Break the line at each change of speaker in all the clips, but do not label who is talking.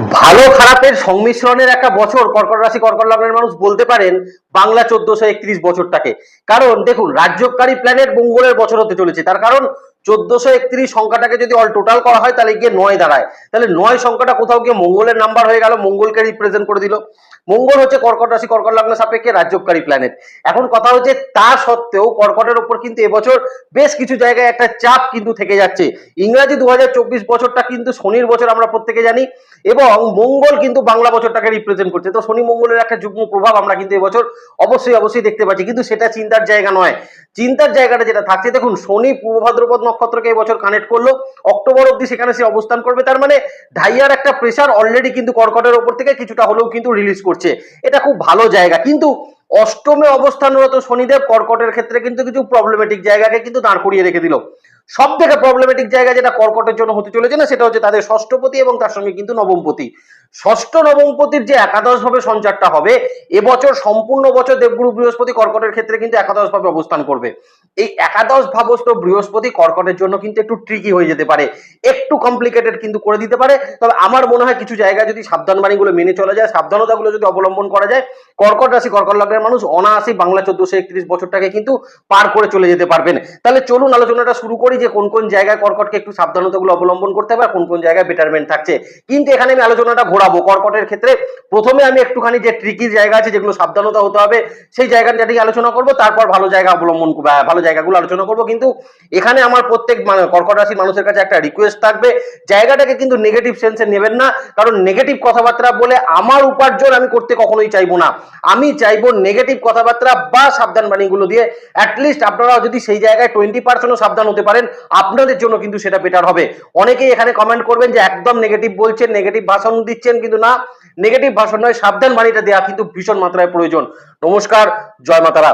ভালো খারাপের সংমিশ্রণের একটা বছর কর্কট রাশি, কর্কট লগ্নের মানুষ বলতে পারেন বাংলা চোদ্দশো একত্রিশ বছরটাকে। কারণ দেখুন, রাজ্যকারী প্ল্যানেট মঙ্গলের বছর হতে চলেছে। তার কারণ চোদ্দশো একত্রিশ সংখ্যাটাকে যদি অল টোটাল করা হয়, তাহলে গিয়ে নয় দাঁড়ায়। তাহলে নয় সংখ্যাটা কোথাও গিয়ে মঙ্গলের নাম্বার হয়ে গেল, মঙ্গলকে রিপ্রেজেন্ট করে দিল। মঙ্গল হচ্ছে কর্কট রাশি, কর্কট লগ্ন সাপেক্ষে রাজ্যকারী প্ল্যানেট এখন কথা হচ্ছে, তা সত্ত্বেও কর্কটের উপর কিন্তু এবছর বেশ কিছু জায়গায় একটা চাপ কিন্তু থেকে যাচ্ছে। ইংরাজি দু হাজার চব্বিশ বছরটা কিন্তু শনির বছর আমরা প্রত্যেকে জানি, এবং মঙ্গল কিন্তু বাংলা বছরটাকে রিপ্রেজেন্ট করছে। তো শনি মঙ্গলের একটা যুগ্ম প্রভাব আমরা কিন্তু এবছর অবশ্যই অবশ্যই দেখতে পাচ্ছি। কিন্তু সেটা চিন্তার জায়গা নয়। চিন্তার জায়গাটা যেটা থাকছে, দেখুন, শনি পূর্ব ভাদ্রপদ নক্ষত্রকে এবছর কানেক্ট করল। অক্টোবর অব্দি সেখানে সে অবস্থান করবে। তার মানে ঢাইয়ার একটা প্রেশার অলরেডি কিন্তু কর্কটের ওপর থেকে কিছুটা হলেও কিন্তু রিলিজ করছে। এটা খুব ভালো জায়গা। কিন্তু অষ্টমে অবস্থানরত শনিদেব কর্কটের ক্ষেত্রে কিন্তু কিছু প্রবলেমেটিক জায়গাকে কিন্তু দাঁড় করিয়ে রেখে দিল। সব থেকে প্রবলেমেটিক জায়গা যেটা কর্কটের জন্য হতে চলেছে না, সেটা হচ্ছে তাদের ষষ্ঠপতি এবং তার সঙ্গে কিন্তু নবমপতি। ষষ্ঠ নবমপতির যে একাদশ ভাবে সঞ্চারটা হবে, এবছর সম্পূর্ণ বছর দেবগুরু বৃহস্পতি কর্কটের ক্ষেত্রে কিন্তু একাদশ ভাবে অবস্থান করবে। এই একাদশ ভাবস্থ বৃহস্পতি কর্কটের জন্য কিন্তু একটু ট্রিকি হয়ে যেতে পারে। একটু কমপ্লিকেটেড কিন্তু করে দিতে পারে। তবে আমার মনে হয় কিছু জায়গায় যদি সাবধান বাণীগুলো মেনে চলা যায়, সাবধানতাগুলো যদি অবলম্বন করা যায়, কর্কট রাশি, কর্কট লগ্নের মানুষ অনায়াসই বাংলা চোদ্দশো একত্রিশ বছরটাকে কিন্তু পার করে চলে যেতে পারবেন। তাহলে চলুন আলোচনাটা শুরু করি যে কোন কোন জায়গায় কর্কটকে একটু সাবধানতাগুলো অবলম্বন করতে হবে আর কোন কোন জায়গায় বেটারমেন্ট থাকছে। কিন্তু এখানে আমি আলোচনাটা ঘোরাবো। কর্কটের ক্ষেত্রে প্রথমে আমি একটুখানি যে ট্রিকি জায়গা আছে যেগুলো সাবধানতা হতে হবে, সেই জায়গাটা নিয়ে আলোচনা করব। তারপর ভালো জায়গা অবলম্বন ভালো জায়গাগুলো আলোচনা করব। কিন্তু এখানে আমার প্রত্যেক মানে কর্কট রাশির মানুষের কাছে একটা রিকোয়েস্ট থাকবে। জায়গাটাকে কিন্তু নেগেটিভ সেন্সে নেবেন না। কারণ নেগেটিভ কথাবার্তা বলে আমার উপার্জন আমি করতে কখনোই চাইব না। আমি চাইব নেগেটিভ কথাবার্তা বা সাবধান বাণীগুলো দিয়ে অ্যাটলিস্ট আপনারা যদি সেই জায়গায় টোয়েন্টি পার্সেন্টও সাবধান হতে পারেন, আপনাদের জন্য কিন্তু সেটা বেটার হবে। অনেকেই এখানে কমেন্ট করবেন যে একদম নেগেটিভ বলছেন নেগেটিভ ভাষণ দিচ্ছেন কিন্তু না। নেগেটিভ ভাষণ নয়, সাবধান বাণীটা দেওয়া কিন্তু ভীষণ মাত্রায় প্রয়োজন। নমস্কার, জয় মাতারা।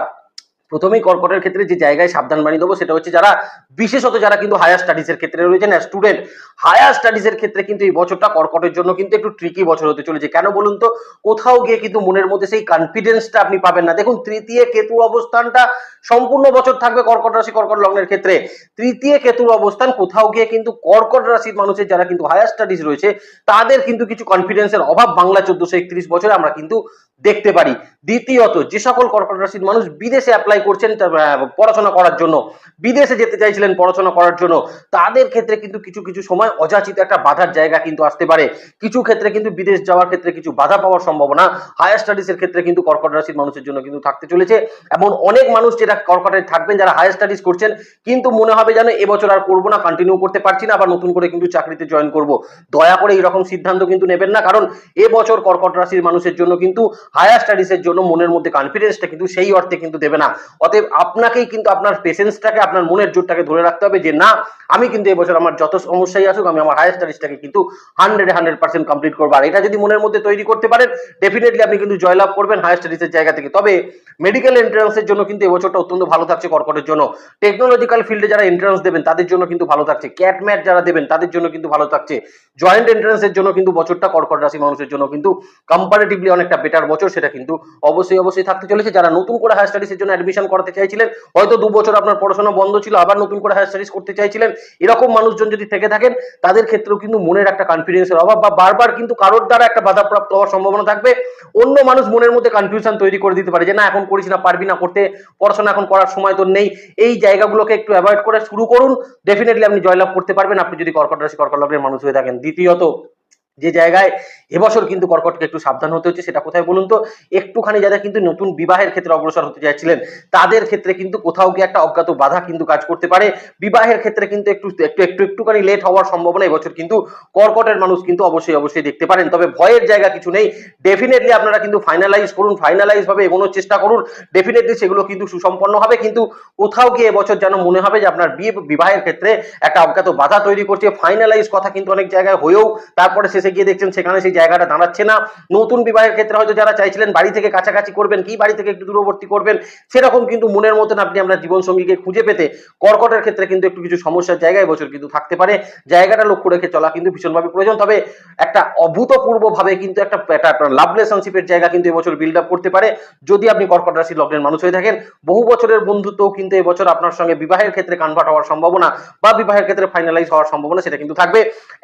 প্রথমেই কর্কটের ক্ষেত্রে যে জায়গায় সাবধান বাণী দেবো সেটা হচ্ছে যারা, বিশেষত যারা কিন্তু হায়ার স্টাডিজের ক্ষেত্রে রয়েছেন স্টুডেন্ট হায়ার স্টাডিজের ক্ষেত্রে কিন্তু এই বছরটা কর্কটের জন্য কিন্তু একটু ট্রিকি বছর হতে চলেছে। কেন বলুন তো? কোথাও গিয়ে কিন্তু মনের মধ্যে সেই কনফিডেন্সটা আপনি পাবেন না। দেখুন, তৃতীয় কেতু অবস্থানটা সম্পূর্ণ বছর থাকবে কর্কট রাশি, কর্কট লগ্নের ক্ষেত্রে। তৃতীয় কেতুর অবস্থান, কোথাও গিয়ে কিন্তু কর্কট রাশির মানুষের যারা কিন্তু হায়ার স্টাডিজ রয়েছে, তাদের কিন্তু কিছু কনফিডেন্সের অভাব বাংলা চোদ্দশো একত্রিশ বছরে আমরা কিন্তু দেখতে পারি। দ্বিতীয়ত, যে সকল কর্কট রাশির মানুষ বিদেশে অ্যাপ্লাই করছেন পড়াশোনা করার জন্য, বিদেশে যেতে চাইছিলেন পড়াশোনা করার জন্য, তাদের ক্ষেত্রে কিন্তু কিছু কিছু সময় অযাচিত একটা বাধার জায়গা কিন্তু আসতে পারে। কিছু ক্ষেত্রে কিন্তু বিদেশ যাওয়ার ক্ষেত্রে কিছু বাধা পাওয়ার সম্ভাবনা হায়ার স্টাডিজের ক্ষেত্রে কিন্তু কর্কট রাশির মানুষের জন্য কিন্তু থাকতে চলেছে। এমন অনেক মানুষ যেটা কর্কটে থাকবেন, যারা হায়ার স্টাডিজ করছেন, কিন্তু মনে হবে যেন এবছর আর করব না কন্টিনিউ করতে পারছি না, আবার নতুন করে কিন্তু চাকরিতে জয়েন করব। দয়া করে এইরকম সিদ্ধান্ত কিন্তু নেবেন না, কারণ এবছর কর্কট রাশির মানুষের জন্য কিন্তু হায়ার স্টাডিজের জন্য মনের মধ্যে কনফিডেন্সটা কিন্তু সেই অর্থে কিন্তু দেবে না। অতএব আপনাকেই কিন্তু আপনার পেশেন্সটাকে আপনার মনের জোরটাকে ধরে রাখতে হবে যে, না, আমি কিন্তু এবছর আমার যত সমস্যাই আসুক, আমি আমার হায়ার স্টাডিজটাকে কিন্তু হান্ড্রেড হান্ড্রেড পার্সেন্ট কমপ্লিট করব। আর এটা যদি মনের মধ্যে তৈরি করতে পারেন ডেফিনেটলি আপনি কিন্তু জয়লাভ করবেন হায়ার স্টাডিজের জায়গা থেকে। তবে মেডিকেল এন্ট্রান্সের জন্য কিন্তু এবছরটা অত্যন্ত ভালো থাকছে কর্কটের জন্য। টেকনোলজিক্যাল ফিল্ডে যারা এন্ট্রান্স দেবেন, তাদের জন্য কিন্তু ভালো থাকছে। ক্যাট ম্যাট যারা দেবেন, তাদের জন্য কিন্তু ভালো থাকছে। জয়েন্ট এন্ট্রান্সের জন্য কিন্তু বছরটা কর্কট রাশি মানুষের জন্য কিন্তু কম্পারেটিভলি অনেকটা বেটার বছর সেটা কিন্তু অবশ্যই অবশ্যই থাকতে চলেছে। যারা নতুন করে হায়ার স্টাডিজের জন্য অ্যাডমিশন করাতে চাইছিলেন, হয়তো দু বছর আপনার পড়াশোনা বন্ধ ছিল, আবার নতুন করে হায়ার স্টাডিজ করতে চাইছিলেন, এরকম মানুষজন যদি থেকে থাকেন, তাদের ক্ষেত্রেও কিন্তু মনের একটা কনফিডেন্সের অভাব বা বারবার কিন্তু কারোর দ্বারা একটা বাধাপ্রাপ্ত হওয়ার সম্ভাবনা থাকবে। অন্য মানুষ মনের মধ্যে কনফিউশন তৈরি করে দিতে পারে যে, না, এখন করিস না, পারবি না করতে, পড়াশোনা এখন করার সময় তো নেই। এই জায়গাগুলোকে একটু অ্যাভয়েড করে শুরু করুন। ডেফিনেটলি আপনি জয়লাভ করতে পারবেন। আপনি যদি কর্কট রাশি কর্কট লগ্নের মানুষ হয়ে থাকেন, দ্বিতীয়ত যে জায়গায় এবছর কিন্তু কর্কটকে একটু সাবধান হতে হচ্ছে, সেটা কোথায় বলুন তো? একটুখানি যারা কিন্তু নতুন বিবাহের ক্ষেত্রে অগ্রসর হতে চাইছিলেন, তাদের ক্ষেত্রে কিন্তু কোথাও গিয়ে একটা অজ্ঞাত বাধা কিন্তু কাজ করতে পারে। বিবাহের ক্ষেত্রে কিন্তু একটু একটু একটু, একটুখানি লেট হওয়ার সম্ভাবনা এবছর কিন্তু কর্কটের মানুষ কিন্তু অবশ্যই অবশ্যই দেখতে পারেন। তবে ভয়ের জায়গা কিছু নেই। ডেফিনেটলি আপনারা কিন্তু ফাইনালাইজ করুন ফাইনালাইজ ভাবে এগোনোর চেষ্টা করুন। ডেফিনেটলি সেগুলো কিন্তু সুসম্পন্ন হবে। কিন্তু কোথাও গিয়ে এবছর যেন মনে হবে যে আপনার বিয়ে, বিবাহের ক্ষেত্রে একটা অজ্ঞাত বাধা তৈরি করছে। ফাইনালাইজ কথা কিন্তু অনেক জায়গায় হয়েও তারপরে শেষে গিয়ে দেখছেন সেখানে সেই জায়গাটা দাঁড়াচ্ছে না। নতুন বিবাহের ক্ষেত্রে হয়তো যারা চাইছিলেন বাড়ি থেকে কাছাকাছি করবেন কি বাড়ি থেকে একটু দূরবর্তী করবেন, সেরকম কিন্তু মনের মতন আপনি আপনার জীবনসঙ্গীকে খুঁজে পেতে কর্কটের ক্ষেত্রে কিন্তু একটু কিছু সমস্যার জায়গায় বছর কিন্তু থাকতে পারে। জায়গাটা লক্ষ্য রেখে চলা কিন্তু ভীষণভাবে প্রয়োজন। তবে একটা অভূতপূর্ব ভাবে কিন্তু একটা একটা লাভ রিলেশনশিপের জায়গা কিন্তু এবছর বিল্ড আপ করতে পারে। যদি আপনি কর্কট রাশি লগ্নের মানুষ হয়ে থাকেন, বহু বছরের বন্ধুত্বও কিন্তু এবছর আপনার সঙ্গে বিবাহের ক্ষেত্রে কনভার্ট হওয়ার সম্ভাবনা বা বিবাহের ক্ষেত্রে ফাইনালাইজ হওয়ার সম্ভাবনা সেটা কিন্তু থাকবে।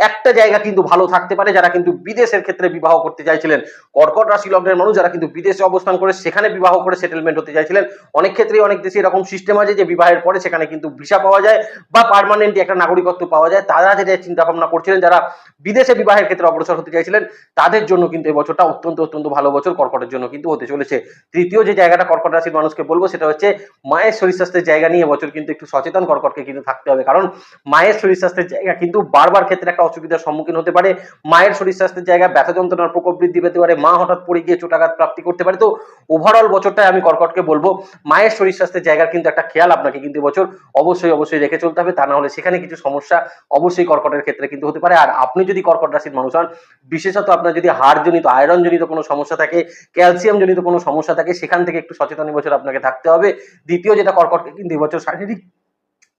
একটা জায়গা কিন্তু ভালো থাকতে পারে যারা কিন্তু বিদেশের ক্ষেত্রে বিবাহ করতে চাইছিলেন, কর্কট রাশি লগ্নের মানুষ যারা কিন্তু বিদেশে অবস্থান করে সেখানে বিবাহ করে সেটেলমেন্ট হতে চাইছিলেন, অনেক ক্ষেত্রেই অনেক দেশে এরকম সিস্টেম আছে যে বিবাহের পরে সেখানে কিন্তু ভিসা পাওয়া যায় বা পার্মানেন্ট একটা নাগরিকত্ব পাওয়া যায়। তারা যেটা চিন্তা ভাবনা করছিলেন, যারা বিদেশে বিবাহের ক্ষেত্রে অগ্রসর হতে চাইছিলেন, তাদের জন্য কিন্তু এই বছরটা অত্যন্ত অত্যন্ত ভালো বছর কর্কটের জন্য কিন্তু হতে চলেছে। তৃতীয় যে জায়গাটা কর্কট রাশির মানুষকে বলব, সেটা হচ্ছে মায়ের শরীর স্বাস্থ্যের জায়গা নিয়ে বছর কিন্তু একটু সচেতন কর্কটকে কিন্তু থাকতে হবে। কারণ মায়ের শরীর স্বাস্থ্যের জায়গা কিন্তু বারবার ক্ষেত্রে একটা অসুবিধার সম্মুখীন হতে পারে। মায়ের শরীর স্বাস্থ্যের জায়গা ব্যথা যন্ত্রণার প্রকোপ বৃদ্ধি পেতে পারে, মা হঠাৎ পড়ে গিয়ে চোটাঘাত প্রাপ্তি করতে পারে। তো ওভারঅল বছরটায় আমি কর্কটকে বলব, মায়ের শরীর স্বাস্থ্যের জায়গার কিন্তু একটা খেয়াল আপনাকে কিন্তু বছর অবশ্যই অবশ্যই রেখে চলতে হবে। তা না হলে সেখানে কিছু সমস্যা অবশ্যই কর্কটের ক্ষেত্রে কিন্তু হতে পারে। আর আপনি যদি কর্কট রাশির মানুষ হন, বিশেষত আপনার যদি হাড়জনিত আয়রন জনিত কোনো সমস্যা থাকে ক্যালসিয়াম জনিত কোনো সমস্যা থাকে, সেখান থেকে একটু সচেতন বছর আপনাকে থাকতে হবে। দ্বিতীয় যেটা কর্কটকে কিন্তু এবছর শারীরিক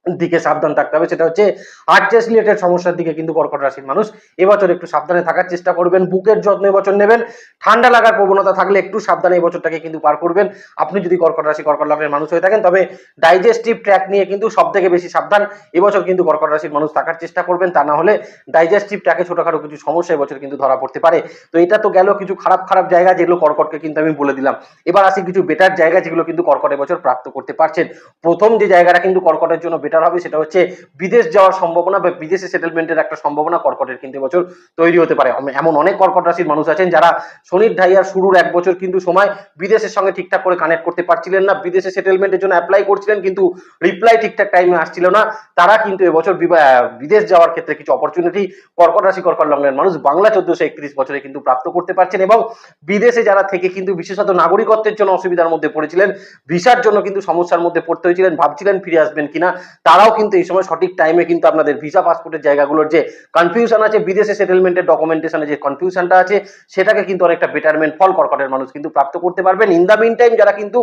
দিকে সাবধান থাকতে হবে। সেটা হচ্ছে হার্ট টেস্ট রিলেটেড সমস্যার দিকে কিন্তু কর্কট রাশির মানুষ এবছর একটু সাবধানে থাকার চেষ্টা করবেন, বুকের যত্ন এবছর নেবেন, ঠান্ডা লাগার প্রবণতা থাকলে একটু সাবধানে এই বছরটাকে কিন্তু পার করবেন। আপনি যদি কর্কট রাশি, কর্কট লগ্নের মানুষ হয়ে থাকেন, তবে ডাইজেস্টিভ ট্র্যাক নিয়ে কিন্তু সব থেকে বেশি সাবধান এবছর কিন্তু কর্কট রাশির মানুষ থাকার চেষ্টা করবেন। তা না হলে ডাইজেস্টিভ ট্র্যাকে ছোটখাটো কিছু সমস্যা এবছর কিন্তু ধরা পড়তে পারে। তো এটা তো গেল কিছু খারাপ খারাপ জায়গা যেগুলো কর্কটকে কিন্তু আমি বলে দিলাম। এবার আসি কিছু বেটার জায়গা যেগুলো কিন্তু কর্কট এবছর প্রাপ্ত করতে পারছেন। প্রথম যে জায়গাটা কিন্তু কর্কটের জন্য বেটার হবে, সেটা হচ্ছে বিদেশ যাওয়ার সম্ভাবনা বা বিদেশে সেটেলমেন্টের একটা সম্ভাবনা কর্কটের কিন্তু এবছর তৈরি হতে পারে। এমন অনেক কর্কট রাশির মানুষ আছেন যারা শনির ঢাইয়ার শুরুর এক বছর কিন্তু সময় বিদেশের সঙ্গে ঠিকঠাক করে কানেক্ট করতে পারছিলেন না, বিদেশে সেটেলমেন্টের জন্য অ্যাপ্লাই করছিলেন কিন্তু রিপ্লাই ঠিকঠাক টাইমে আসছিল না। তারা কিন্তু এবছর বিদেশ যাওয়ার ক্ষেত্রে কিছু অপরচুনিটি কর্কট রাশি, কর্কট লগ্নের মানুষ বাংলা চোদ্দশো একত্রিশ বছরে কিন্তু প্রাপ্ত করতে পারছেন এবং বিদেশে যারা থেকে কিন্তু বিশেষত নাগরিকত্বের জন্য অসুবিধার মধ্যে পড়েছিলেন, ভিসার জন্য কিন্তু সমস্যার মধ্যে পড়তে হয়েছিলেন, ভাবছিলেন ফিরে আসবেন কিনা তারাও কিন্তু এই সময় সঠিক টাইমে কিন্তু আপনাদের ভিসা পাসপোর্টের জায়গাগুলোর যে কনফিউশন আছে, বিদেশে সেটেলমেন্টের ডকুমেন্টেশনে যে কনফিউশনটা আছে, সেটাকে কিন্তু অনেকটা বেটারমেন্ট ফল কর্কটের মানুষ কিন্তু প্রাপ্ত করতে পারবেন। ইন দ্য মিন টাইম যারা কিন্তু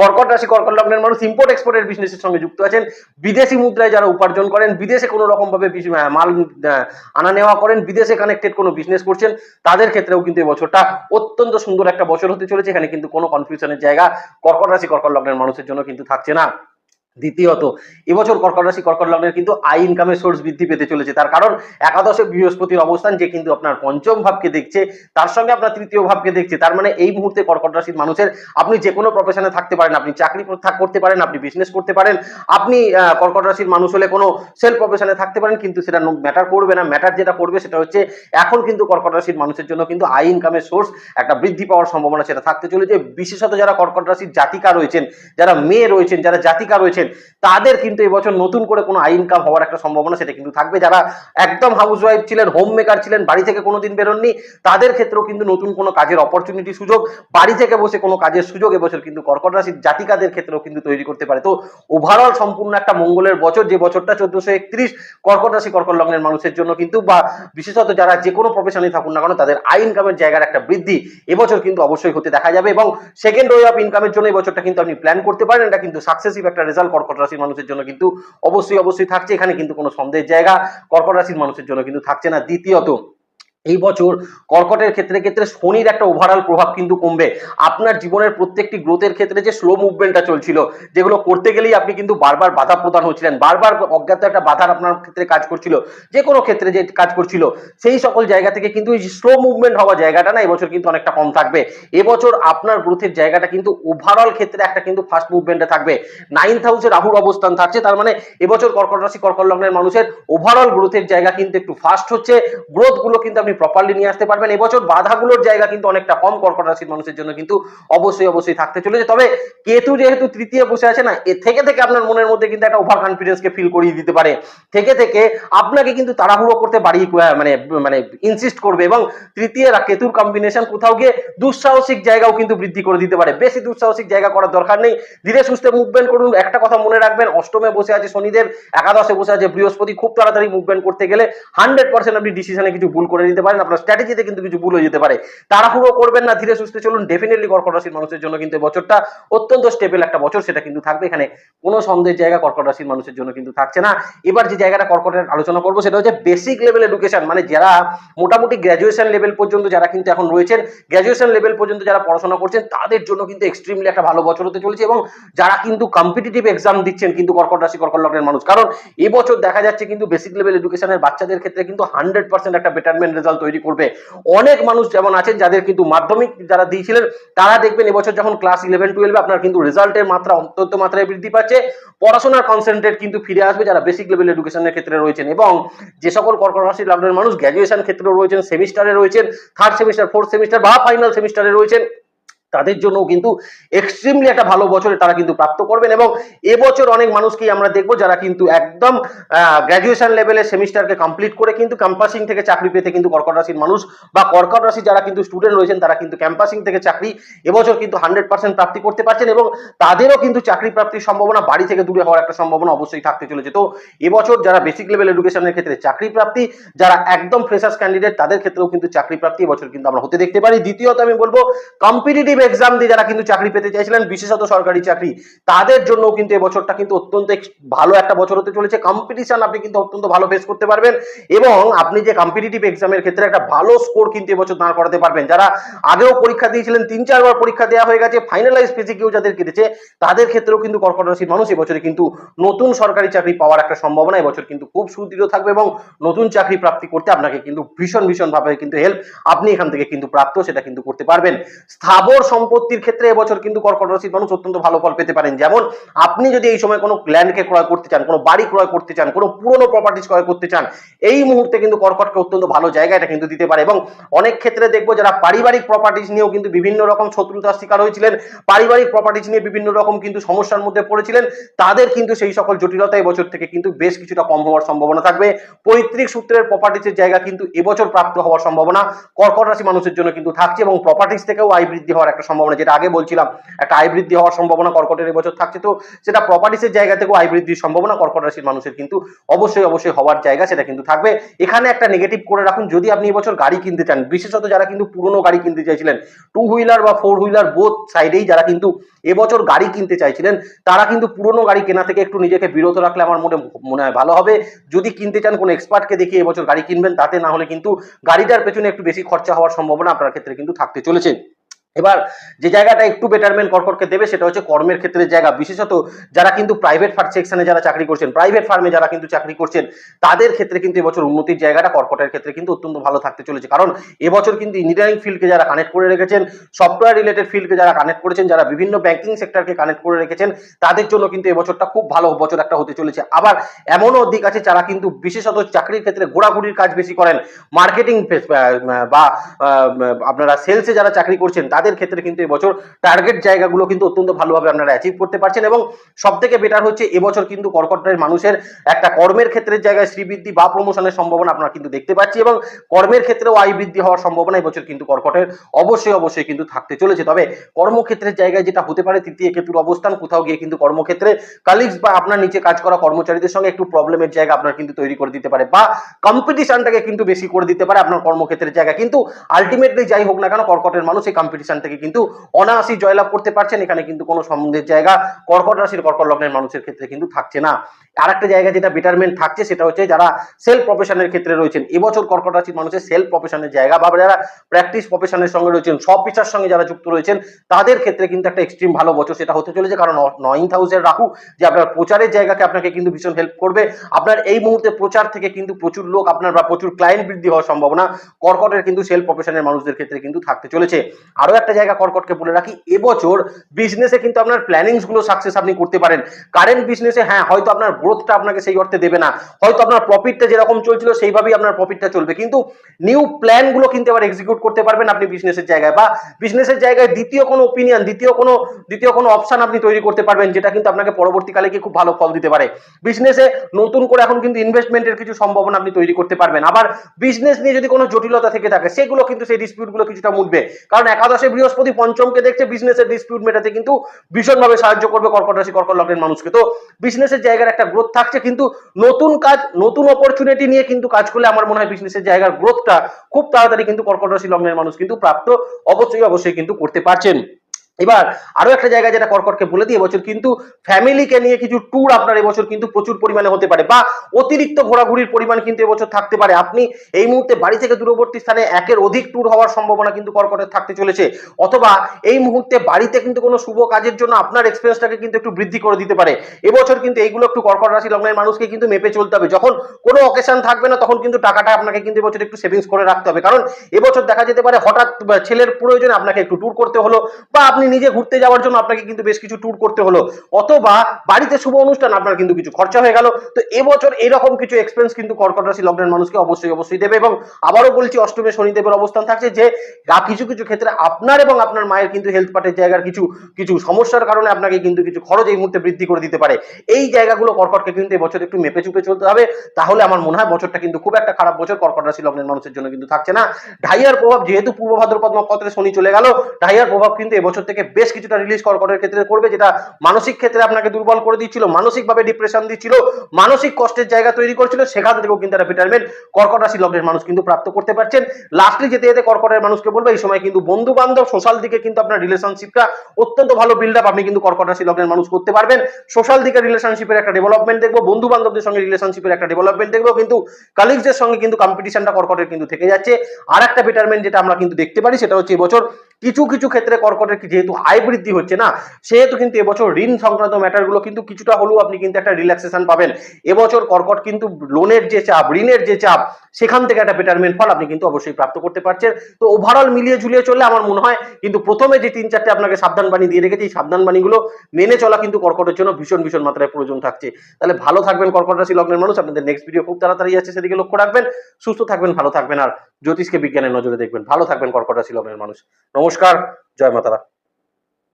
কর্কট রাশি, কর্কট লগ্নের মানুষ ইম্পোর্ট এক্সপোর্টের বিজনেসের সঙ্গে যুক্ত আছেন, বিদেশি মুদ্রায় যারা উপার্জন করেন, বিদেশে কোনো রকম ভাবে মাল আনা নেওয়া করেন, বিদেশে কানেক্টেড কোনো বিজনেস করছেন, তাদের ক্ষেত্রেও কিন্তু এই বছরটা অত্যন্ত সুন্দর একটা বছর হতে চলেছে। এখানে কিন্তু কোনো কনফিউশনের জায়গা কর্কট রাশি, কর্কট লগ্নের মানুষের জন্য কিন্তু থাকছে না। দ্বিতীয়ত, এবছর কর্কট রাশি, কর্কট লগ্নের কিন্তু আই ইনকামের সোর্স বৃদ্ধি পেতে চলেছে। তার কারণ একাদশে বৃহস্পতির অবস্থান যে কিন্তু আপনার পঞ্চম ভাবকে দেখছে, তার সঙ্গে আপনার তৃতীয় ভাবকে দেখছে। তার মানে এই মুহূর্তে কর্কট রাশির মানুষের আপনি যে কোনো প্রফেশনে থাকতে পারেন, আপনি চাকরি করতে পারেন, আপনি বিজনেস করতে পারেন, আপনি কর্কট রাশির মানুষ হলে কোনো সেলফ প্রফেশনে থাকতে পারেন, কিন্তু সেটা ম্যাটার করবে না। ম্যাটার যেটা করবে সেটা হচ্ছে, এখন কিন্তু কর্কট রাশির মানুষের জন্য কিন্তু আই ইনকামের সোর্স একটা বৃদ্ধি পাওয়ার সম্ভাবনা সেটা থাকতে চলেছে। বিশেষত যারা কর্কট রাশির জাতিকা রয়েছেন, যারা মেয়ে রয়েছেন, যারা জাতিকা রয়েছেন তাদের কিন্তু এবছর নতুন করে কোনো আই ইনকাম হওয়ার একটা সম্ভাবনা সেটা কিন্তু থাকবে। যারা একদম হাউস ওয়াইফ ছিলেন হোম মেকার ছিলেন, বাড়ি থেকে কোনোদিন বেরোননি, তাদের ক্ষেত্রেও কিন্তু নতুন কোনো কাজের অপরচুনিটি সুযোগ, বাড়ি থেকে বসে কোনো কাজের সুযোগ এবছর কিন্তু কর্কট রাশির জাতিকাদের ক্ষেত্রেও কিন্তু তৈরি করতে পারে। তো ওভারঅল সম্পূর্ণ একটা মঙ্গলের বছর, যে বছরটা চোদ্দশো একত্রিশ, কর্কট রাশি, কর্কট লগ্নের মানুষের জন্য কিন্তু বা বিশেষত যারা যে কোনো প্রফেশনে থাকুন না কেন, তাদের আই ইনকামের জায়গার একটা বৃদ্ধি এবছর কিন্তু অবশ্যই হতে দেখা যাবে এবং সেকেন্ড ওয়ে অফ ইনকামের জন্য এই বছরটা কিন্তু আপনি প্ল্যান করতে পারেন। এটা কিন্তু সাকসেসিভ একটা রেজাল্ট কর্কট রাশির মানুষের জন্য কিন্তু অবশ্যই অবশ্যই থাকছে। এখানে কিন্তু কোনো সন্দেহের জায়গা কর্কট রাশির মানুষের জন্য কিন্তু থাকছে না। দ্বিতীয়ত এই বছর কর্কটের ক্ষেত্রে ক্ষেত্রে শনির একটা ওভারঅল প্রভাব কিন্তু কমবে। আপনার জীবনের প্রত্যেকটি গ্রোথের ক্ষেত্রে যে স্লো মুভমেন্টটা চলছিল, যেগুলো করতে গেলেই আপনি কিন্তু বারবার বাধা প্রদান হচ্ছিলেন। বারবার অজ্ঞাত একটা বাধার আপনার ক্ষেত্রে কাজ করছিল, যে কোনো ক্ষেত্রে যে কাজ করছিল, সেই সকল জায়গা থেকে কিন্তু এই স্লো মুভমেন্ট হওয়া জায়গাটা না, এবছর কিন্তু অনেকটা কম থাকবে। এবছর আপনার গ্রোথের জায়গাটা কিন্তু ওভারঅল ক্ষেত্রে একটা কিন্তু ফার্স্ট মুভমেন্টে থাকবে। নাইন্থ হাউসে রাহুর অবস্থান থাকছে, তার মানে এবছর কর্কট রাশি, কর্কট লগ্নের মানুষের ওভারঅল গ্রোথের জায়গা কিন্তু একটু ফাস্ট হচ্ছে। গ্রোথগুলো কিন্তু আপনি প্রপারলি নিয়ে আসতে পারবেন। এবছর বাধাগুলোর জায়গা কিন্তু অনেকটা কম কর্কট রাশির মানুষের জন্য কিন্তু অবশ্যই অবশ্যই থাকতে চলেছে। তবে কেতু যেহেতু তৃতীয় বসে আছে না, এ থেকে থেকে আপনার মনের মধ্যে কিন্তু একটা ওভার কনফিডেন্সকে ফিল করিয়ে দিতে পারে। থেকে থেকে আপনাকে কিন্তু তাড়াহুড়ো করতে বাড়ি মানে মানে ইনসিস্ট করবে এবং তৃতীয় কেতুর কম্বিনেশন কোথাও গিয়ে দুঃসাহসিক জায়গাও কিন্তু বৃদ্ধি করে দিতে পারে। বেশি দুঃসাহসিক জায়গা করার দরকার নেই। ধীরে সুস্থে মুভমেন্ট করুন। একটা কথা মনে রাখবেন, অষ্টমে বসে আছে শনিদেব, একাদশে বসে আছে বৃহস্পতি। খুব তাড়াতাড়ি মুভমেন্ট করতে গেলে হান্ড্রেড পার্সেন্ট আপনি ডিসিশনে কিছু ভুল করে নিতে পারেন, আপনার স্ট্র্যাটেজিতে কিন্তু কিছু ভুল হয়ে যেতে পারে। তাড়াহুড়ো করবেন না, ধীরে সুস্থে চলুন। ডেফিনেটলি কর্কট রাশির মানুষের জন্য কিন্তু বছরটা অত্যন্ত স্টেবল একটা বছর, সেটা কিন্তু থাকবে এখানে। কোনো সন্দেহের জায়গা কর্কট রাশির মানুষের জন্য কিন্তু থাকছে না। এবার যে জায়গাটা কর্কটের আলোচনা করব, সেটা হচ্ছে বেসিক লেভেল এডুকেশন মানে যারা মোটামুটি গ্র্যাজুয়েশন লেভেল পর্যন্ত যারা কিন্তু এখন রয়েছেন গ্র্যাজুয়েশন লেভেল পর্যন্ত যারা পড়াশোনা করছেন, তাদের জন্য কিন্তু এক্সট্রিমলি একটা ভালো বছর হতে চলেছে এবং যারা কিন্তু কম্পিটিটিভ এক্সাম দিচ্ছেন কিন্তু কর্কট রাশি, কর্কট লগ্নের মানুষ। কারণ এবছর দেখা যাচ্ছে কিন্তু বেসিক লেভেল এডুকেশনের বাচ্চাদের ক্ষেত্রে কিন্তু হান্ড্রেড পার্সেন্ট একটা বেটারমেন্ট রেজাল্ট রেজাল্ট তৈরি করবে। অনেক মানুষ যেমন আছেন, যাদের কিন্তু মাধ্যমিক যারা দিয়েছিলেন, তারা দেখবেন এবছর যখন ক্লাস ইলেভেন টুয়েলভে আপনার কিন্তু রেজাল্টের মাত্রা অত্যন্ত মাত্রায় বৃদ্ধি পাচ্ছে। পড়াশোনার কনসেন্ট্রেট কিন্তু ফিরে আসবে যারা বেসিক লেভেল এডুকেশনের ক্ষেত্রে রয়েছেন এবং যে সকল কর্কট রাশির মানুষ গ্র্যাজুয়েশন ক্ষেত্রে রয়েছেন সেমিস্টারে রয়েছেন থার্ড সেমিস্টার ফোর্থ সেমিস্টার বা ফাইনাল সেমিস্টারে রয়েছেন। তাদের জন্য কিন্তু এক্সট্রিমলি একটা ভালো বছরে তারা কিন্তু প্রাপ্ত করবেন এবং এবছর অনেক মানুষকেই আমরা দেখব যারা কিন্তু একদম গ্র্যাজুয়েশন লেভেলে সেমিস্টারকে কমপ্লিট করে কিন্তু ক্যাম্পাসিং থেকে চাকরি পেতে কিন্তু কর্কট রাশির মানুষ বা কর্কট রাশি যারা কিন্তু স্টুডেন্ট রয়েছেন তারা কিন্তু ক্যাম্পাসিং থেকে চাকরি এবছর কিন্তু হান্ড্রেড পার্সেন্ট প্রাপ্তি করতে পারছেন এবং তাদেরও কিন্তু চাকরি প্রাপ্তির সম্ভাবনা বাড়ি থেকে দূরে হওয়ার একটা সম্ভাবনা অবশ্যই থাকতে চলেছে। তো এবছর যারা বেসিক লেভেল এডুকেশনের ক্ষেত্রে চাকরি প্রাপ্তি, যারা একদম ফ্রেশার্স ক্যান্ডিডেট তাদের ক্ষেত্রেও কিন্তু চাকরি প্রাপ্তি এবছর কিন্তু আমরা হতে দেখতে পারি। দ্বিতীয়ত আমি বলব কম্পিটিটিভ এক্সাম দিয়ে যারা কিন্তু চাকরি পেতে চাইছিলেন, বিশেষত সরকারি চাকরি, তাদের জন্য কিন্তু এবছরটা কিন্তু অত্যন্ত ভালো একটা বছর হতে চলেছে। কম্পিটিশন আপনি কিন্তু অত্যন্ত ভালো ফেস করতে পারবেন এবং আপনি যে কম্পিটিটিভ এক্সামের ক্ষেত্রে একটা ভালো স্কোর কিন্তু এবছর দাঁড় করাতে পারবেন। যারা আগেও পরীক্ষা দিয়েছিলেন, তিন চারবার পরীক্ষা দেওয়া হয়ে গেছে ফাইনালাইজ পেজে কেউ যাদের কেটেছে, তাদের ক্ষেত্রেও কিন্তু কর্কট রাশির মানুষ এবছরে কিন্তু নতুন সরকারি চাকরি পাওয়ার একটা সম্ভাবনা এবছর কিন্তু খুব সুদৃঢ় থাকবে এবং নতুন চাকরি প্রাপ্তি করতে আপনাকে কিন্তু ভীষণ, ভীষণভাবে কিন্তু হেল্প আপনি এখান থেকে কিন্তু প্রাপ্ত সেটা কিন্তু করতে পারবেন। স্থাবর সম্পত্তির ক্ষেত্রে এবছর কিন্তু কর্কট রাশির মানুষ অত্যন্ত ভালো ফল পেতে পারেন। যেমন আপনি যদি এই সময় কোনো ল্যান্ডকে ক্রয় করতে চান, কোনো বাড়ি ক্রয় করতে চান, কোনো পুরনো প্রপার্টিস ক্রয় করতে চান, এই মুহূর্তে কিন্তু কর্কটকে অত্যন্ত ভালো জায়গা এটা কিন্তু দিতে পারে এবং অনেক ক্ষেত্রে দেখব যারা পারিবারিক প্রপার্টিস নিয়েও কিন্তু বিভিন্ন রকম শত্রুতার শিকার হয়েছিলেন, পারিবারিক প্রপার্টিস নিয়ে বিভিন্ন রকম কিন্তু সমস্যার মধ্যে পড়েছিলেন, তাদের কিন্তু সেই সকল জটিলতা এবছর থেকে কিন্তু বেশ কিছুটা কম হওয়ার সম্ভাবনা থাকবে। পৈতৃক সূত্রের প্রপার্টিসের জায়গা কিন্তু এবছর প্রাপ্ত হওয়ার সম্ভাবনা কর্কট রাশি মানুষের জন্য কিন্তু থাকছে এবং প্রপার্টিস থেকেও আয় বৃদ্ধি হওয়ার একটা সম্ভাবনা, যেটা আগে বলছিলাম, একটা আয় বৃদ্ধি হওয়ার সম্ভাবনা কর্কটের এবছর থাকছে। তো সেটা প্রপার্টিসের জায়গা থেকেও আয় বৃদ্ধির সম্ভাবনা কর্কট রাশির মানুষের কিন্তু অবশ্যই অবশ্যই হওয়ার জায়গা সেটা কিন্তু থাকবে। এখানে একটা নেগেটিভ করে রাখুন, যদি আপনি এবছর গাড়ি কিনতে চান, বিশেষত যারা কিন্তু পুরনো গাড়ি কিনতে চাইছিলেন টু হুইলার বা ফোর হুইলার বোথ সাইডেই যারা কিন্তু এবছর গাড়ি কিনতে চাইছিলেন, তারা কিন্তু পুরনো গাড়ি কেনা থেকে একটু নিজেকে বিরত রাখলে আমার মনে মনে হয় ভালো হবে। যদি কিনতে চান কোনো এক্সপার্টকে দেখিয়ে এবছর গাড়ি কিনবেন, তাতে না হলে কিন্তু গাড়িটার পেছনে একটু বেশি খরচা হওয়ার সম্ভাবনা আপনার ক্ষেত্রে কিন্তু থাকতে চলেছে। এবার যে জায়গাটা একটু বেটারমেন্ট কর্কটকে দেবে সেটা হচ্ছে কর্মের ক্ষেত্রে জায়গা। বিশেষত যারা কিন্তু প্রাইভেট ফার্ম সেকশনে যারা চাকরি করছেন প্রাইভেট ফার্মে যারা কিন্তু চাকরি করছেন, তাদের ক্ষেত্রে কিন্তু এবছর উন্নতির জায়গাটা কর্কটের ক্ষেত্রে কিন্তু অত্যন্ত ভালো থাকতে চলেছে। কারণ এবছর কিন্তু ইঞ্জিনিয়ারিং ফিল্ডকে যারা কানেক্ট করে রেখেছেন সফটওয়্যার রিলেটেড ফিল্ডকে যারা কানেক্ট করেছেন, যারা বিভিন্ন ব্যাংকিং সেক্টরকে কানেক্ট করে রেখেছেন, তাদের জন্য কিন্তু এবছরটা খুব ভালো বছর একটা হতে চলেছে। আবার এমনও দিক আছে যারা কিন্তু বিশেষত চাকরির ক্ষেত্রে ঘোরাঘুরির কাজ বেশি করেন মার্কেটিং বা আপনারা সেলসে যারা চাকরি করছেন, তাদের ক্ষেত্রে কিন্তু এবছর টার্গেট জায়গাগুলো কিন্তু অত্যন্ত ভালোভাবে আপনারা অ্যাচিভ করতে পারছেন এবং সব থেকে বেটার হচ্ছে এবছর কিন্তু কর্কটের মানুষের একটা কর্মের ক্ষেত্রের জায়গায় শ্রীবৃদ্ধি বা প্রমোশনের সম্ভাবনা আপনারা কিন্তু দেখতে পাচ্ছি এবং কর্মের ক্ষেত্রেও আয় বৃদ্ধি হওয়ার সম্ভাবনা এবছর কিন্তু কর্কটের অবশ্যই অবশ্যই কিন্তু থাকতে চলেছে। তবে কর্মক্ষেত্রের জায়গায় যেটা হতে পারে, তৃতীয় কেতুর অবস্থান, কোথাও গিয়ে কিন্তু কর্মক্ষেত্রে কালিগস বা আপনার নিচে কাজ করা কর্মচারীদের সঙ্গে একটু প্রবলেমের জায়গা আপনার কিন্তু তৈরি করে দিতে পারে বা কম্পিটিশনটাকে কিন্তু বেশি করে দিতে পারে আপনার কর্মক্ষেত্রের জায়গা কিন্তু আলটিমেটলি যাই হোক না কেন, কর্কটের মানুষ এই কম্পিটিশন থেকে কিন্তু অনায়াসই জয়লাভ করতে পারছেন। এখানে কিন্তু কোনো সন্দেহের জায়গা। কর্কট রাশির কর্কট লগ্নের মানুষের ক্ষেত্রে কিন্তু থাকছে না। আর একটা জায়গা যেটা বেটারমেন্ট থাকছে সেটা হচ্ছে যারা সেলফ প্রফেশনের ক্ষেত্রে রয়েছেন। এবছর কর্কট রাশির মানুষের সেলফ প্রফেশনের জায়গা বা যারা প্র্যাকটিস প্রফেশনের সঙ্গে রয়েছেন, সব পেশার সঙ্গে যারা যুক্ত রয়েছেন, তাদের ক্ষেত্রে কিন্তু একটা এক্সট্রিম ভালো বছর সেটা হতে চলেছে। কারণ নয়ন হাউসের রাহু যে আপনার প্রচারের জায়গাকে আপনাকে কিন্তু ভীষণ হেল্প করবে। আপনার এই মুহূর্তে প্রচার থেকে কিন্তু প্রচুর লোক আপনার বা প্রচুর ক্লায়েন্ট বৃদ্ধি হওয়ার সম্ভাবনা কর্কটের কিন্তু সেলফ প্রফেশনের মানুষদের ক্ষেত্রে কিন্তু থাকতে চলেছে। আরও একটা জায়গা কর্কটকে বলে রাখি, এবছর বিজনেসে কিন্তু আপনার প্ল্যানিংসগুলো সাকসেস আপনি করতে পারেন। কারেন্ট বিজনেসে হ্যাঁ হয়তো আপনার গ্রোথটা আপনাকে সেই অর্থে দেবে না। হয়তো আপনার প্রফিটটা যেরকম চলছিল, সেইভাবেই আপনার প্রফিটটা চলবে। কিন্তু নিউ প্ল্যানগুলো কিন্তু আবার এক্সিকিউট করতে পারবেন আপনি বিজনেসের জায়গায়। বা বিজনেসের জায়গায় দ্বিতীয় কোনো ওপিনিয়ন দ্বিতীয় কোনো দ্বিতীয় কোনো অপশন আপনি তৈরি করতে পারবেন, যেটা কিন্তু আপনাকে পরবর্তীকালে গিয়ে খুব ভালো ফল দিতে পারে। বিজনেসে নতুন করে এখন কিন্তু ইনভেস্টমেন্টের কিছু সম্ভাবনা আপনি তৈরি করতে পারবেন। আবার বিজনেস নিয়ে যদি কোনো জটিলতা থেকে থাকে, সেগুলো কিন্তু সেই ডিসপিউটগুলো কিছুটা মুটবে। কারণ একাদশে বৃহস্পতি পঞ্চমকে দেখছে বিজনেসের ডিসপিউট মেটাতে কিন্তু ভীষণভাবে সাহায্য করবে কর্কট রাশি, কর্কট লগ্নের মানুষকে। তো বিজনেসের জায়গার একটা গ্রোথ থাকছে, কিন্তু নতুন কাজ, নতুন অপরচুনিটি নিয়ে কিন্তু কাজ করলে আমার মনে হয় বিজনেসের জায়গার গ্রোথটা খুব তাড়াতাড়ি কিন্তু কর্কট রাশি লগ্নের মানুষ কিন্তু প্রাপ্ত অবশ্যই অবশ্যই কিন্তু করতে পারছেন। এবার আরও একটা জায়গা যেটা কর্কটকে বলে দিই এবছর কিন্তু ফ্যামিলিকে নিয়ে কিছু ট্যুর আপনার এবছর কিন্তু প্রচুর পরিমাণে হতে পারে বা অতিরিক্ত ঘোরাঘুরির পরিমাণ কিন্তু এবছর থাকতে পারে। আপনি এই মুহূর্তে বাড়ি থেকে দূরবর্তী স্থানে একের অধিক ট্যুর হওয়ার সম্ভাবনা কিন্তু কর্কটের থাকতে চলেছে। অথবা এই মুহূর্তে বাড়িতে কিন্তু কোনো শুভ কাজের জন্য আপনার এক্সপেন্সটাকে কিন্তু একটু বৃদ্ধি করে দিতে পারে। এবছর কিন্তু এইগুলো একটু কর্কট রাশি লগ্নের মানুষকে কিন্তু মেপে চলতে হবে। যখন কোনো অকেশন থাকবে না তখন কিন্তু টাকাটা আপনাকে কিন্তু এবছর একটু সেভিংস করে রাখতে হবে। কারণ এবছর দেখা যেতে পারে হঠাৎ ছেলের প্রয়োজনে আপনাকে একটু ট্যুর করতে হলো বা আপনি নিজে ঘুরতে যাওয়ার জন্য আপনাকে কিন্তু বেশ কিছু ট্যুর করতে হলো। অথবা বাড়িতে শুভ অনুষ্ঠান, আপনার কিন্তু কিছু খরচা হয়ে গেল। তো এবছর এরকম কিছু এক্সপেন্স কিন্তু কর্কট রাশি লগ্নের মানুষকে অবশ্যই অবশ্যই দেবে এবং আবারও বলছি, অষ্টমে শনিদেবের অবস্থান থাকছে যে কিছু কিছু ক্ষেত্রে আপনার এবং আপনার মায়ের কিন্তু হেলথ পার্টের জায়গার কিছু কিছু সমস্যার কারণে আপনাকে কিন্তু কিছু খরচ এই মুহূর্তে বৃদ্ধি করে দিতে পারে। এই জায়গাগুলো কর্কটকে কিন্তু এবছর একটু মেপে চুপে চলতে হবে। তাহলে আমার মনে হয় বছরটা কিন্তু খুব একটা খারাপ বছর। কর্কট রাশি লগ্নের মানুষের জন্য কিন্তু থাকছে না। ঢাইয়ার প্রভাব, যেহেতু পূর্ব ভাদ্রপদ নক্ষত্রে শনি চলে গেল, ঢাইয়ার প্রভাব কিন্তু এবছর থেকে বেশ কিছুটা রিলিজ কর্কটের ক্ষেত্রে করবে, যেটা মানসিক ক্ষেত্রে আপনাকে দুর্বল করে দিচ্ছিল, মানসিকভাবে ডিপ্রেশন দিচ্ছিল, মানসিক কষ্টের জায়গা তৈরি করছিল, সেখান থেকেও কিন্তু একটা বেটারমেন্ট কর্কট রাশি লগ্নের মানুষ কিন্তু প্রাপ্ত করতে পারছেন। লাস্টলি যেতে যেতে কর্কটের মানুষকে বলব, এই সময় কিন্তু বন্ধু বান্ধব সোশ্যাল দিকে কিন্তু আপনার রিলেশনশিপটা অত্যন্ত ভালো বিল্ড আপ আপনি কিন্তু কর্কট রাশি লগ্নের মানুষ করতে পারবেন। সোশ্যাল দিকে রিলেশনশিপের একটা ডেভেলপমেন্ট দেখব বন্ধু বান্ধবদের সঙ্গে রিলেশনশিপের একটা ডেভেলপমেন্ট দেখব, কিন্তু কালিগসদের সঙ্গে কিন্তু কম্পিটিশনটা কর্কটের কিন্তু থেকে যাচ্ছে। আর একটা বেটারমেন্ট যেটা আমরা কিন্তু দেখতে পারি, সেটা হচ্ছে এবছর কিছু কিছু ক্ষেত্রে কর্কটের কি- যেহেতু আয় বৃদ্ধি হচ্ছে না, সেহেতু কিন্তু এবছর ঋণ সংক্রান্ত ম্যাটারগুলো কিন্তু কিছুটা হলেও আপনি কিন্তু একটা রিল্যাক্সেশন পাবেন। এবছর কর্কট কিন্তু লোনের যে চাপ, ঋণের যে চাপ, সেখান থেকে একটা বেটারমেন্ট ফল আপনি কিন্তু অবশ্যই প্রাপ্ত করতে পারছেন। তো ওভারঅল মিলিয়ে ঝুলিয়ে চললে আমার মনে হয় কিন্তু প্রথমে যে তিন চারটে আপনাকে সাবধান বাণী দিয়ে রেখেছি, এই সাবধান বাণীগুলো মেনে চলা কিন্তু কর্কটের জন্য ভীষণ ভীষণ মাত্রায় প্রয়োজন থাকছে। তাহলে ভালো থাকবেন কর্কট রাশি লগ্নের মানুষ, আপনাদের নেক্সট ভিডিও খুব তাড়াতাড়ি আছে সেদিকে লক্ষ্য রাখবেন। সুস্থ থাকবেন, ভালো থাকবেন, আর জ্যোতিষকে বিজ্ঞানের নজরে দেখবেন। ভালো থাকবেন কর্কট রাশি লগ্নের মানুষ। নমস্কার, জয় মাতারা।